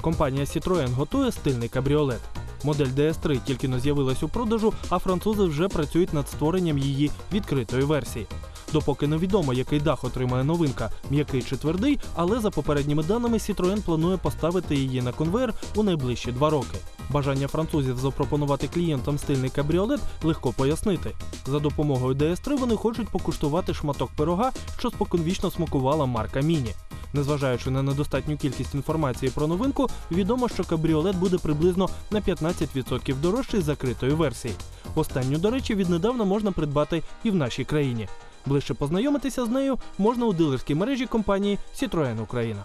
Компанія Citroën готує стильний кабріолет. Модель DS3 тільки но з'явилась у продажу, а французи вже працюють над створенням її відкритої версії. Допоки невідомо, який дах отримає новинка, м'який чи твердий, але за попередніми даними Citroën планує поставити її на конвейер у найближчі два роки. Бажання французів запропонувати клієнтам стильний кабріолет легко пояснити. За допомогою DS3 вони хочуть покуштувати шматок пирога, що споконвічно смакувала марка Міні. Незважаючи на недостатню кількість інформації про новинку, відомо, що кабріолет буде приблизно на 15% дорожчий закритої версії. Останню, до речі, віднедавна можна придбати і в нашій країні. Ближче познайомитися з нею можна у дилерській мережі компанії Citroën Україна.